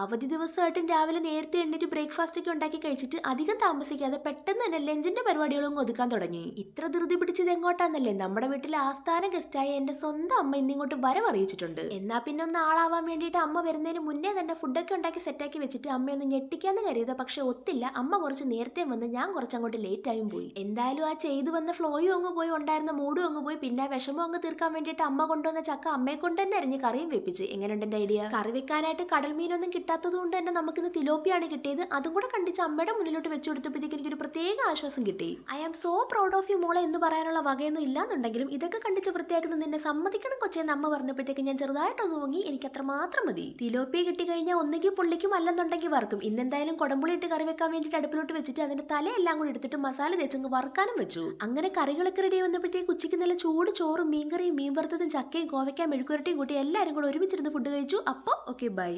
അവധി ദിവസമായിട്ടും രാവിലെ നേരത്തെ എണ്ണീറ്റ് ബ്രേക്ക്ഫാസ്റ്റ് ഒക്കെ ഉണ്ടാക്കി കഴിച്ചിട്ട് അധികം താമസിക്കാതെ പെട്ടെന്ന് തന്നെ ലഞ്ചിന്റെ പരിപാടികളും ഒതുക്കാൻ തുടങ്ങി. ഇത്ര ധൃതി പിടിച്ചത് എങ്ങോട്ടാന്നല്ലേ? നമ്മുടെ വീട്ടിലെ ആസ്ഥാന ഗസ്റ്റായ എന്റെ സ്വന്തം അമ്മ ഇന്നിങ്ങോട്ട് വരവറിയിച്ചിട്ടുണ്ട്. എന്നാ പിന്നെ ഒന്ന് ആളാവാൻ വേണ്ടിയിട്ട് അമ്മ വരുന്നതിന് മുന്നേ തന്നെ ഫുഡൊക്കെ ഉണ്ടാക്കി സെറ്റാക്കി വെച്ചിട്ട് അമ്മയൊന്ന് ഞെട്ടിക്കാന്ന് കരുതിയത്. പക്ഷെ ഒത്തില്ല. അമ്മ കുറച്ച് നേരത്തെ വന്ന് ഞാൻ കുറച്ച് അങ്ങോട്ട് ലേറ്റ് ആയും പോയി. എന്തായാലും ആ ചെയ്തു വന്ന ഫ്ലോയും അങ്ങ് പോയി ഉണ്ടായിരുന്ന മൂടും അങ്ങ് പോയി. പിന്നെ വിഷമം അങ്ങ് തീർക്കാൻ വേണ്ടിയിട്ട് അമ്മ കൊണ്ടുവന്ന ചക്ക അമ്മയെ കൊണ്ട് തന്നെ അരിഞ്ഞ് കറിയും വെപ്പിച്ച്. എങ്ങനെയുണ്ട് എന്റെ ഐഡിയ കറി വെക്കാനായിട്ട് കടൽ മീനൊന്നും കിട്ടാത്തത് കൊണ്ട് തന്നെ നമുക്കിന്ന് തിലോപ്പിയാണ് കിട്ടിയത്. അതും കൂടെ കണ്ടിച്ച് അമ്മയുടെ മുന്നിലോട്ട് വെച്ചു കൊടുത്തപ്പോഴത്തേക്ക് എനിക്കൊരു പ്രത്യേക ആശ്വാസം കിട്ടി. I am so proud of you മോളെ എന്ന് പറയാനുള്ള വകയൊന്നും ഇല്ലാന്നുണ്ടെങ്കിലും ഇതൊക്കെ കണ്ടിച്ച് വൃത്തിയാക്കുന്ന നിന്നെ സമ്മതിക്കണം കൊച്ചെന്ന് അമ്മ പറഞ്ഞപ്പോഴത്തേക്ക് ഞാൻ ചെറുതായിട്ടൊന്ന് വാങ്ങി എനിക്ക് അത്ര മാത്രം മതി. കിട്ടി കഴിഞ്ഞാൽ ഒന്നെങ്കിൽ പുള്ളിക്കും അല്ലെന്നുണ്ടെങ്കിൽ വറക്കും ഇന്നെന്തായാലും കുടമ്പുളി ഇട്ട് കറി വെക്കാൻ വേണ്ടിയിട്ട് അടുപ്പിലോട്ട് വെച്ചിട്ട് അതിന്റെ തലയെല്ലാം കൂടി എടുത്തിട്ട് മസാല തേച്ചങ്ങ് വറുക്കാനും വെച്ചു. അങ്ങനെ കറികളൊക്കെ റെഡി വന്നപ്പോഴത്തേക്ക് ഉച്ചയ്ക്ക് നല്ല ചൂട് ചോറും മീൻകറിയും മീൻ വറുത്തതും ചക്കയും കോവയ്ക്കാൻ മെഴുക്കുരട്ടിയും കൂട്ടി എല്ലാവരും കൂടെ ഒരുമിച്ചിരുന്ന് ഫുഡ് കഴിച്ചു. അപ്പോൾ ഓക്കെ ബൈ